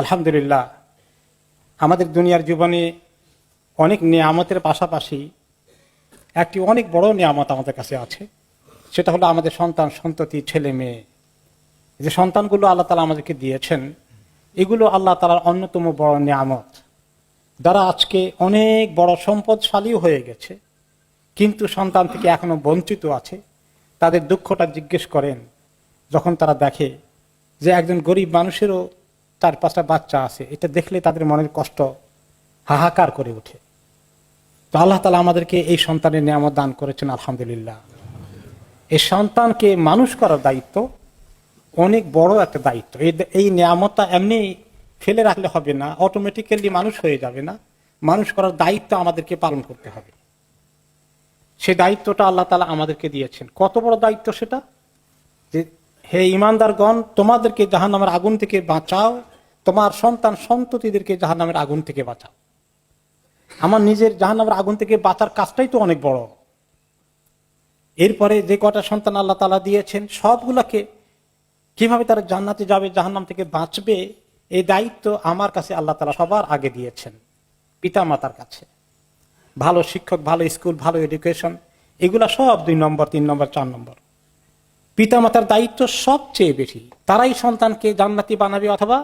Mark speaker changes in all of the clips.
Speaker 1: আলহামদুলিল্লাহ, আমাদের দুনিয়ার জীবনে অনেক নিয়ামতের পাশাপাশি একটি অনেক বড় নিয়ামত আমাদের কাছে আছে। সেটা হলো আমাদের সন্তান, সন্ততি, ছেলে, মেয়ে। যে সন্তানগুলো আল্লাহ তালা আমাদেরকে দিয়েছেন, এগুলো আল্লাহ তালার অন্যতম বড় নিয়ামত। যারা আজকে অনেক বড় সম্পদশালীও হয়ে গেছে, কিন্তু সন্তান থেকে এখনও বঞ্চিত আছে, তাদের দুঃখটা জিজ্ঞেস করেন, যখন তারা দেখে যে একজন গরিব মানুষেরও চার পাঁচটা বাচ্চা আছে, এটা দেখলে তাদের মনের কষ্ট হাহাকার করে ওঠে। তো আল্লাহ তালা আমাদেরকে এই সন্তানের নিয়ামত দান করেছেন, আলহামদুলিল্লাহ। এই সন্তানকে মানুষ করার দায়িত্ব অনেক বড় একটা দায়িত্ব। এই নিয়ামতটা এমনি ফেলে রাখলে হবে না অটোমেটিক্যালি মানুষ হয়ে যাবে না। মানুষ করার দায়িত্ব আমাদেরকে পালন করতে হবে। সে দায়িত্বটা আল্লাহ তালা আমাদেরকে দিয়েছেন। কত বড় দায়িত্ব সেটা? হে ইমানদারগণ, তোমাদেরকে জাহান নামের আগুন থেকে বাঁচাও। তোমার সন্তান সন্ততিদেরকে জাহান নামের আগুন থেকে বাঁচাও। আমার নিজের জাহান নামের আগুন থেকে বাঁচার কাজটাই তো অনেক বড়। এরপরে যে কটা সন্তান আল্লাহ তালা দিয়েছেন, সবগুলাকে কীভাবে তারা জান্নাতে যাবে, জাহান্নাম থেকে বাঁচবে, এই দায়িত্ব আমার কাছে আল্লাহ তালা সবার আগে দিয়েছেন পিতা মাতার কাছে। ভালো শিক্ষক, ভালো স্কুল, ভালো এডুকেশন, এগুলা সব দুই নম্বর, তিন নম্বর, চার নম্বর। পিতামাতার দায়িত্ব সবচেয়ে বেশি। তারাই সন্তানকে জান্নাতি বানাবে অথবা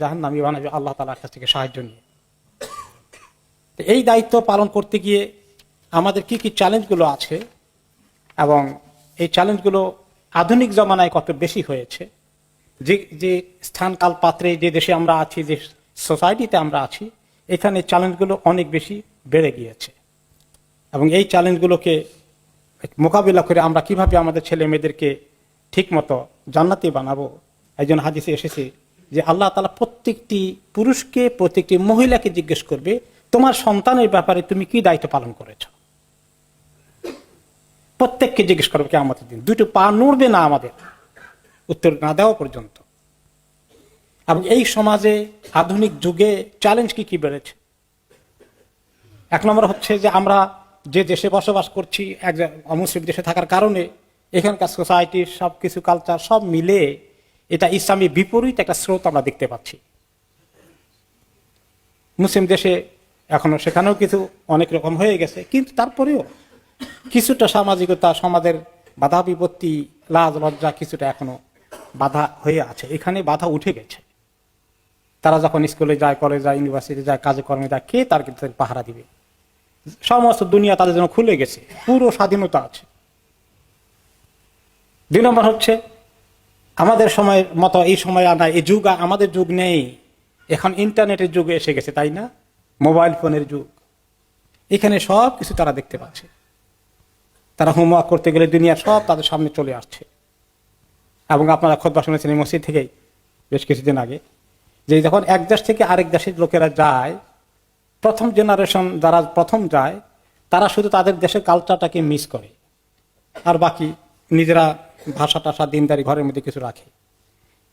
Speaker 1: জাহান্নামি বানাবে, আল্লাহ তালার কাছ থেকে সাহায্য নিয়ে। এই দায়িত্ব পালন করতে গিয়ে আমাদের কি কি চ্যালেঞ্জগুলো আছে এবং এই চ্যালেঞ্জগুলো আধুনিক জমানায় কত বেশি হয়েছে? যে যে স্থানকাল পাত্রে যে দেশে আমরা আছি, যে সোসাইটিতে আমরা আছি, এখানে চ্যালেঞ্জগুলো অনেক বেশি বেড়ে গিয়েছে। এবং এই চ্যালেঞ্জগুলোকে মোকাবিলা করে আমরা কীভাবে আমাদের ছেলে মেয়েদেরকে ঠিক মতো জান্নাতি বানাবো। একজন হাদিসে এসেছে যে আল্লাহ তালা প্রত্যেকটি পুরুষকে, প্রত্যেকটি মহিলাকে জিজ্ঞেস করবে, তোমার সন্তানের ব্যাপারে তুমি কি দায়িত্ব পালন করেছ? প্রত্যেককে জিজ্ঞেস করবে কে আমাদের দিন। দুটো পা নড়বে না আমাদের। উত্তর না দেওয়া পর্যন্ত। এবং এই সমাজে আধুনিক যুগে চ্যালেঞ্জ কি কি বেড়েছে? এক নম্বর হচ্ছে যে আমরা যে দেশে বসবাস করছি, এক অমুসলিম দেশে থাকার কারণে এখানকার সোসাইটির সব কিছু কালচার সব মিলে এটা ইসলামী বিপরীত একটা স্রোত আমরা দেখতে পাচ্ছি। মুসলিম দেশে এখনও সেখানেও কিছু অনেক রকম হয়ে গেছে, কিন্তু তারপরেও কিছুটা সামাজিকতা, সমাজের বাধা বিপত্তি, লাজ, লজ্জা কিছুটা এখনও বাধা হয়ে আছে। এখানে বাধা উঠে গেছে। তারা যখন স্কুলে যায় কলেজ যায় ইউনিভার্সিটি যায়, কাজে কর্মে যায়, কে তার কিন্তু পাহারা দিবে? সমস্ত দুনিয়া তাদের জন্য খুলে গেছে। পুরো স্বাধীনতা আছে। দুই নম্বর হচ্ছে, আমাদের সময়ের মতো এই সময় আনা এই যুগ আমাদের যুগ নেই। এখন ইন্টারনেটের যুগ এসে গেছে, তাই না? মোবাইল ফোনের যুগ। এখানে সব কিছু তারা দেখতে পাচ্ছে। তারা হোমওয়ার্ক করতে গেলে দুনিয়া সব তাদের সামনে চলে আসছে। এবং আপনারা খোদবা শুনেছেন এই মসজিদ থেকেই, বেশ কিছুদিন আগে, যে যখন এক দেশ থেকে আরেক দেশের লোকেরা যায়, প্রথম জেনারেশন যারা প্রথম যায়, তারা শুধু তাদের দেশের কালচারটাকে মিস করে। আর বাকি নিজেরা ভাষা টাষা দিনদারি ঘরের মধ্যে কিছু রাখে।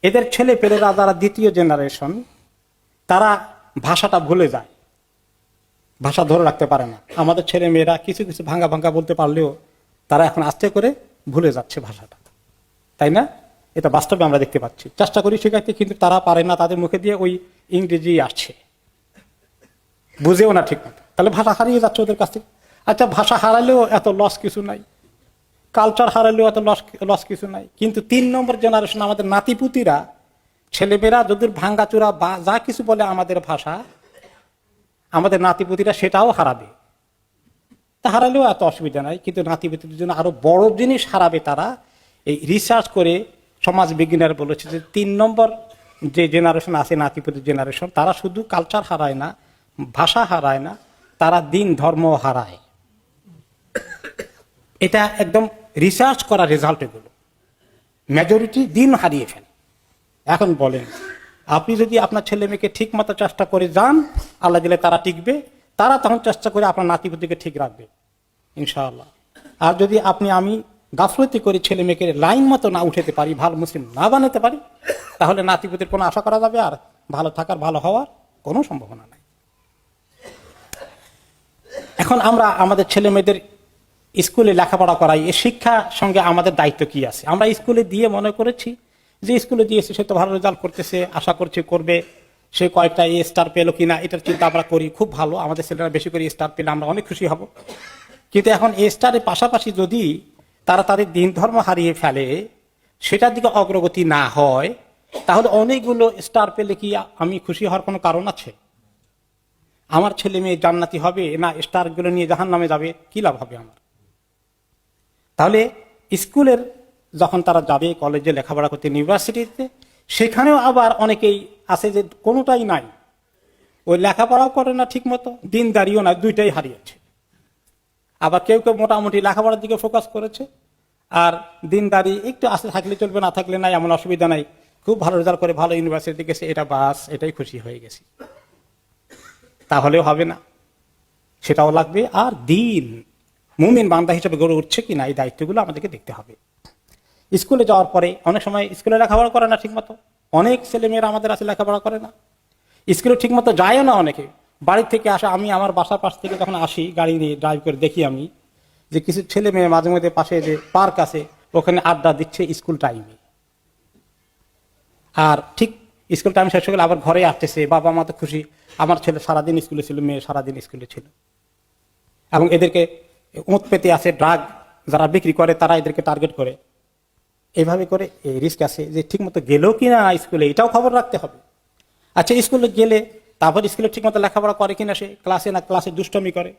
Speaker 1: এদের ছেলে পেলেরা যারা দ্বিতীয় জেনারেশন তারা ভাষাটা ভুলে যায়। ভাষা ধরে রাখতে পারে না। আমাদের ছেলে মেয়েরা কিছু কিছু ভাঙ্গা ভাঙ্গা বলতে পারলেও তারা এখন আস্তে করে ভুলে যাচ্ছে ভাষাটা। তাই না? এটা বাস্তবে আমরা দেখতে পাচ্ছি। চেষ্টা করি শেখাইতে, কিন্তু তারা পারে না। তাদের মুখে দিয়ে ওই ইংরেজি আসছে। বুঝেও না ঠিক মতো তাহলে ভাষা হারিয়ে যাচ্ছে ওদের কাছ আচ্ছা ভাষা হারালেও এত লস কিছু নাই। কালচার হারালেও এত লস লস কিছু নাই। কিন্তু তিন নম্বর জেনারেশন আমাদের নাতিপুতিরা, ছেলেমেয়েরা যদি ভাঙ্গাচুরা বা যা কিছু বলে আমাদের ভাষা, আমাদের নাতিপুতিরা সেটাও হারাবে। তা হারালেও এত অসুবিধা নাই, কিন্তু নাতিপুতির জন্য আরও বড় জিনিস হারাবে তারা এই রিসার্চ করে সমাজ বিজ্ঞানীরা বলেছে যে তিন নম্বর যে জেনারেশন আছে, নাতিপুতির জেনারেশন তারা শুধু কালচার হারায় না, ভাষা হারায় না, তারা দিন ধর্ম হারায়। এটা একদম রিসার্চ করা রেজাল্ট এগুলো। মেজরিটি দিন হারিয়ে ফেলে। এখন বলেন, আপনি যদি আপনার ছেলে মেয়েকে ঠিক মতো চেষ্টা করে যান, আল্লাহ দিলে তারা টিকবে, তারা তখন চেষ্টা করে আপনার নাতিপুতিকে ঠিক রাখবে, ইনশাআল্লাহ। আর যদি আপনি, আমি গাফলতি করে ছেলে মেয়েকে লাইন মতো না উঠাতে পারি, ভালো মুসলিম না বানাতে পারি, তাহলে নাতিপুতির কোনো আশা করা যাবে? আর ভালো থাকার, ভালো হওয়ার কোনো সম্ভাবনা নাই। এখন আমরা আমাদের ছেলে মেয়েদের স্কুলে লেখাপড়া করাই এই শিক্ষা সঙ্গে আমাদের দায়িত্ব কি আছে? আমরা স্কুলে দিয়ে মনে করেছি যে স্কুলে দিয়েছে, সে তো ভালো রেজাল্ট করতেছে, আশা করছে করবে। সে কয়েকটা এ স্টার পেল কিনা, এটার চিন্তা আমরা করি, খুব ভালো, আমাদের ছেলেরা বেশি করে স্টার পেলে আমরা অনেক খুশি হব। কিন্তু এখন এ স্টারের পাশাপাশি যদি তারা তাদের দিন ধর্ম হারিয়ে ফেলে, সেটার দিকে অগ্রগতি না হয়, তাহলে অনেকগুলো স্টার পেলে কি আমি খুশি হওয়ার কোনো কারণ আছে? আমার ছেলে মেয়ে জান্নাতি হবে, না স্টারগুলো নিয়ে জাহান নামে যাবে, কি লাভ হবে আমার? তাহলে স্কুলের যখন তারা যাবে, কলেজে লেখাপড়া করতে ইউনিভার্সিটিতে সেখানেও আবার অনেকেই আছে যে কোনোটাই নাই। ওই লেখাপড়াও করে না ঠিক মতো দিন দাঁড়িয়েও না, দুইটাই হারিয়েছে। আবার কেউ কেউ মোটামুটি লেখাপড়ার দিকে ফোকাস করেছে। আর দিন দাঁড়িয়ে একটু আসতে থাকলে চলবে, না থাকলে নাই, এমন অসুবিধা নাই। খুব ভালো রেজাল্ট করে, ভালো ইউনিভার্সিটি গেছে, এটা বাস, এটাই খুশি হয়ে গেছি। তাহলেও হবে না। সেটাও লাগবে। আর দিন মুমিন বান্দা হিসেবে গড়ে উঠছে কিনা এই দায়িত্বগুলো আমাদেরকে দেখতে হবে। স্কুলে যাওয়ার পরে অনেক সময় স্কুলে লেখাপড়া করে না ঠিকমতো। অনেক ছেলেমেয়েরা আমাদের আছে লেখাপড়া করে না। স্কুলে ঠিকমতো যায়ও না অনেকে। বাড়ি থেকে আসা, আমি আমার বাসার পাশ থেকে যখন আসি, গাড়ি নিয়ে ড্রাইভ করে দেখি আমি যে কিছু ছেলে মেয়ে মাঝে মধ্যে পাশে যে পার্ক আছে, ওখানে আড্ডা দিচ্ছে স্কুল টাইমে আর ঠিক স্কুল টাইম শেষ গেলে আবার ঘরে আসতেছে, বাবা মা তো খুশি। আমার ছেলে সারাদিন স্কুলে ছিল, মেয়ে সারাদিন স্কুলে ছিল। এবং এদেরকে ওঁত পেতে আছে ড্রাগ যারা বিক্রি করে, তারা এদেরকে টার্গেট করে। এইভাবে করে এই রিস্ক আছে যে ঠিকমতো গেলেও কি না স্কুলে এটাও খবর রাখতে হবে। আচ্ছা স্কুলে গেলে তারপর স্কুলে ঠিকমতো লেখাপড়া করে কিনা সে ক্লাসে না ক্লাসে দুষ্টমি করে?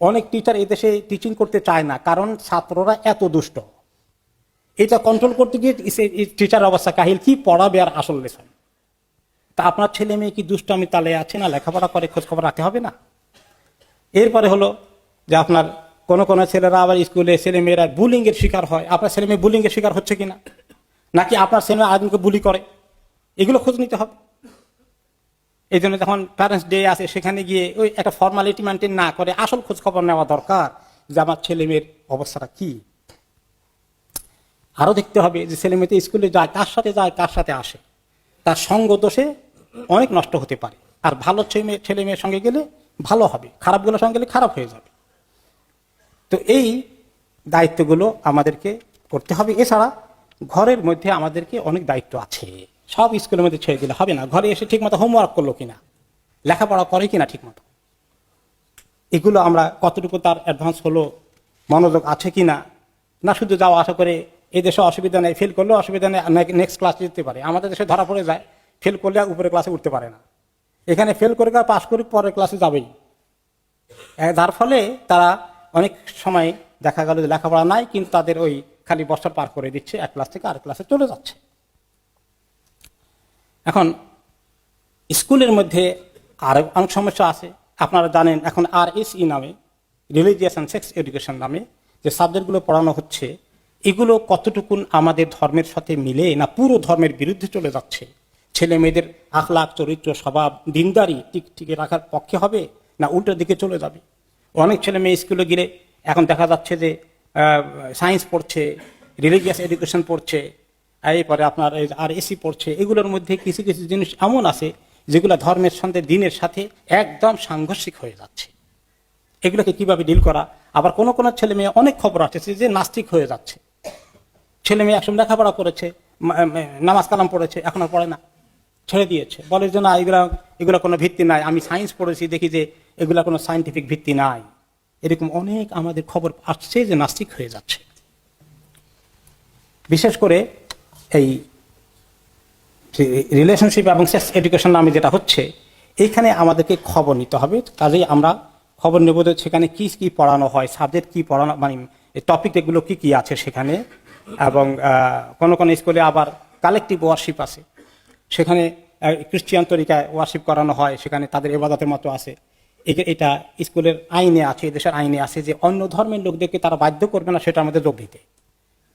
Speaker 1: অনেক টিচার এদেশে টিচিং করতে চায় না, কারণ ছাত্ররা এত দুষ্ট। এটা কন্ট্রোল করতে গিয়ে টিচার অবস্থা কাহিল, কি পড়াবে আর আসল লেসন? তা আপনার ছেলে মেয়ে কি দুষ্টামি তালে আছে না, লেখাপড়া করে, খোঁজখবর রাখতে হবে না? এরপরে হলো যে আপনার কোন কোনো ছেলেরা আবার স্কুলে ছেলে মেয়েরা বুলিং এর শিকার হয়। আপনার ছেলে মেয়ে বুলিং এর শিকার হচ্ছে কিনা? নাকি আপনার ছেলে আদমকে বুলি করে? এগুলো খোঁজ নিতে হবে। এই জন্য যখন প্যারেন্টস ডে আছে সেখানে গিয়ে ওই একটা ফর্মালিটি মেনটেন না করে আসল খোঁজ খবর নেওয়া দরকার যে আমার ছেলে মেয়ের অবস্থাটা কি। আরও দেখতে হবে যে ছেলে স্কুলে যায়, কার সাথে যায়, কার সাথে আসে। তার সঙ্গ দোষে অনেক নষ্ট হতে পারে। আর ভালো ছেলে মেয়ে, ছেলে মেয়ের সঙ্গে গেলে ভালো হবে। খারাপগুলোর সঙ্গে গেলে খারাপ হয়ে যাবে। তো এই দায়িত্বগুলো আমাদেরকে করতে হবে। এছাড়া ঘরের মধ্যে আমাদেরকে অনেক দায়িত্ব আছে। সব স্কুলের মধ্যে ছেড়ে দিলে হবে না। ঘরে এসে ঠিকমতো হোমওয়ার্ক করল কিনা? লেখাপড়া করে কিনা ঠিকমতো? এগুলো আমরা কতটুকু তার অ্যাডভান্স হলো, মনোযোগ আছে কিনা? না না শুধু যাওয়া, আশা করে এই দেশে অসুবিধা নেই ফেল করলেও অসুবিধা নেই নেক্সট ক্লাসে যেতে পারে। আমাদের দেশে ধরা পড়ে যায় ফেল করলে উপরে ক্লাসে উঠতে পারে না। এখানে ফেল করে পাস করে পরের ক্লাসে যাবেই। যার ফলে তারা অনেক সময় দেখা গেল যে লেখাপড়া নাই, কিন্তু তাদের ওই খালি বছর পার করে দিচ্ছে, এক ক্লাস থেকে আরেক ক্লাসে চলে যাচ্ছে। এখন স্কুলের মধ্যে আরও অনেক সমস্যা আছে। আপনারা জানেন, এখন আর এস ই নামে রিলিজিয়াস অ্যান্ড সেক্স এডুকেশন নামে যে সাবজেক্টগুলো পড়ানো হচ্ছে, এগুলো কতটুকুন আমাদের ধর্মের সাথে মিলে না পুরো ধর্মের বিরুদ্ধে চলে যাচ্ছে? ছেলে মেয়েদের আখলাখ, চরিত্র, স্বভাব, দিনদারি টিক টিকে রাখার পক্ষে হবে না উল্টো দিকে চলে যাবে? অনেক ছেলে মেয়ে স্কুলে গেলে এখন দেখা যাচ্ছে যে সায়েন্স পড়ছে রিলিজিয়াস এডুকেশন পড়ছে এরপরে আপনার আর এসি পড়ছে, এগুলোর মধ্যে কিছু কিছু জিনিস এমন আছে যেগুলো ধর্মের সঙ্গে দিনের সাথে একদম সাংঘর্ষিক হয়ে যাচ্ছে। এগুলোকে কীভাবে ডিল করা? আবার কোনো কোনো ছেলে মেয়ে অনেক খবর আসছে যে নাস্তিক হয়ে যাচ্ছে। ছেলে মেয়ে একসময় লেখাপড়া করেছে নামাজ কালাম পড়েছে, এখন আর পড়ে না। ছেড়ে দিয়েছে। বলে যে, না, এগুলো এগুলো কোনো ভিত্তি নাই। আমি সায়েন্স পড়েছি, দেখি যে এগুলো কোনো সাইন্টিফিক ভিত্তি নাই। এরকম অনেক আমাদের খবর আসছে যে নাস্তিক হয়ে যাচ্ছে। বিশেষ করে এই রিলেশনশিপ এবং সেক্স এডুকেশন নামে যেটা হচ্ছে এইখানে আমাদেরকে খবর নিতে হবে। কাজেই আমরা খবর নেব যে সেখানে কী কী পড়ানো হয় সাবজেক্ট কি পড়ানো মানে টপিক এগুলো কী কী আছে সেখানে। এবং কোনো কোনো স্কুলে আবার কালেকটিভ ওয়ারশিপ আছে। সেখানে খ্রিস্টিয়ান তরিকায় ওয়ারশিপ করানো হয়, সেখানে তাদের এবাদতের মতো আছে। এটা স্কুলের আইনে আছে, দেশের আইনে আছে যে অন্য ধর্মের লোকদেরকে তারা বাধ্য করবে না, সেটার মধ্যে যোগ দিতে।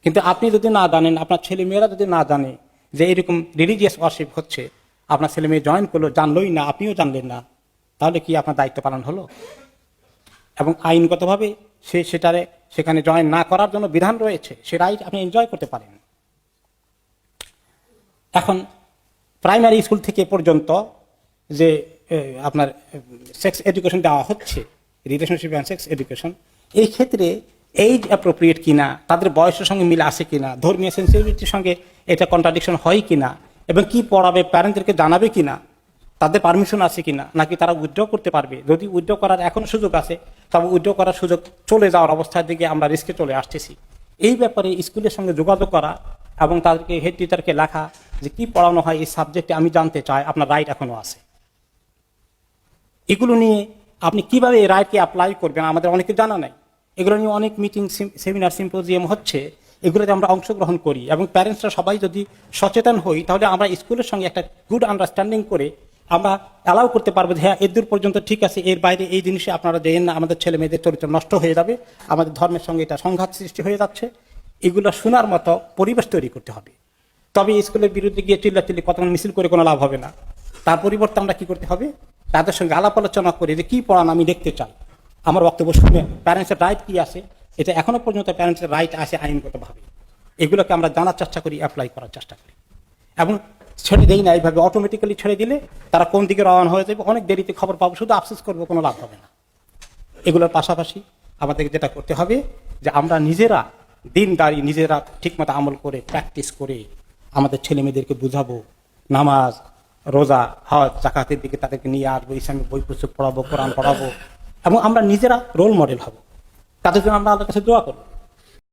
Speaker 1: কিন্তু আপনি যদি না জানেন, আপনার ছেলে মেয়েরা যদি না জানে যে এরকম রিলিজিয়াস ওয়ার্শিপ হচ্ছে, আপনার ছেলে মেয়ে জয়েন করল, জানলোই না, আপনিও জানলেন না, তাহলে কি আপনার দায়িত্ব পালন হলো? এবং আইনগতভাবে সে, সেটারে, সেখানে জয়েন না করার জন্য বিধান রয়েছে, সে রাইট আপনি এনজয় করতে পারেন। এখন প্রাইমারি স্কুল থেকে পর্যন্ত যে আপনার সেক্স এডুকেশন দেওয়া হচ্ছে রিলেশনশিপ অ্যান্ড সেক্স এডুকেশন এই ক্ষেত্রে এইজ অ্যাপ্রোপ্রিয়েট কিনা, তাদের বয়সের সঙ্গে মিল আছে কিনা, ধর্মীয় সেন্সিটিভিটির সঙ্গে এটা কন্ট্রাডিকশন হয় কিনা, এবং কি পড়াবে প্যারেন্টদেরকে জানাবে কিনা, তাদের পারমিশন আছে কিনা, নাকি তারা উইথড্র করতে পারবে? যদি উইথড্র করার এখন সুযোগ আছে, তবে উইথড্র করার সুযোগ চলে যাওয়ার অবস্থার দিকে আমরা রিস্কে চলে আসতেছি। এই ব্যাপারে স্কুলের সঙ্গে যোগাযোগ করা এবং তাদেরকে হেড টিচারকে লেখা যে কি পড়ানো হয়, এই সাবজেক্টে আমি জানতে চাই, আপনার রাইট এখনও আছে। এগুলো নিয়ে আপনি কীভাবে এই রাইটকে অ্যাপ্লাই করবেন, আমাদের অনেকে জানা নাই। এগুলো নিয়ে অনেক মিটিং সেমিনার সিম্পোজিয়াম হচ্ছে, এগুলোতে আমরা অংশগ্রহণ করি এবং প্যারেন্টসরা সবাই যদি সচেতন হই, তাহলে আমরা স্কুলের সঙ্গে একটা গুড আন্ডারস্ট্যান্ডিং করে আমরা অ্যালাউ করতে পারব যে হ্যাঁ এর দূর পর্যন্ত ঠিক আছে, এর বাইরে এই জিনিসে আপনারা দেন না, আমাদের ছেলে মেয়েদের চরিত্র নষ্ট হয়ে যাবে, আমাদের ধর্মের সঙ্গে এটা সংঘাত সৃষ্টি হয়ে যাচ্ছে। এগুলো শোনার মতো পরিবেশ তৈরি করতে হবে। তবে স্কুলের বিরুদ্ধে গিয়ে চিল্লাচিল্লি কতক্ষণ মিছিল করে কোনো লাভ হবে না। তার পরিবর্তে আমরা কি করতে হবে? তাদের সঙ্গে আলাপ আলোচনা করে যে কি পড়ান আমি দেখতে চাই। আমার বক্তব্য শুনে প্যারেন্টসের রাইট কি আছে? এটা এখনও পর্যন্ত প্যারেন্টসের রাইট আছে আইনগতভাবে। এগুলোকে আমরা জানার চেষ্টা করি অ্যাপ্লাই করার চেষ্টা করি। এবং ছেড়ে দেই না এইভাবে অটোমেটিক্যালি ছেড়ে দিলে তারা কোন দিকে রওনা হয়ে যাবে, অনেক দেরিতে খবর পাবো, শুধু আফসোস করব, কোনো লাভ হবে না। এগুলোর পাশাপাশি আমাদেরকে যেটা করতে হবে, যে আমরা নিজেরা দিনদারি নিজেরা ঠিকমতো আমল করে প্র্যাকটিস করে আমাদের ছেলে মেয়েদেরকে বুঝাবো, নামাজ, রোজা, হজ, জাকাতের দিকে তাদেরকে নিয়ে আসব ইসলামিক বই পুস্তক পড়াবো, কোরআন পড়াবো, এবং আমরা নিজেরা রোল মডেল হব। তাদের জন্য আমরা আল্লাহর কাছে দোয়া করব।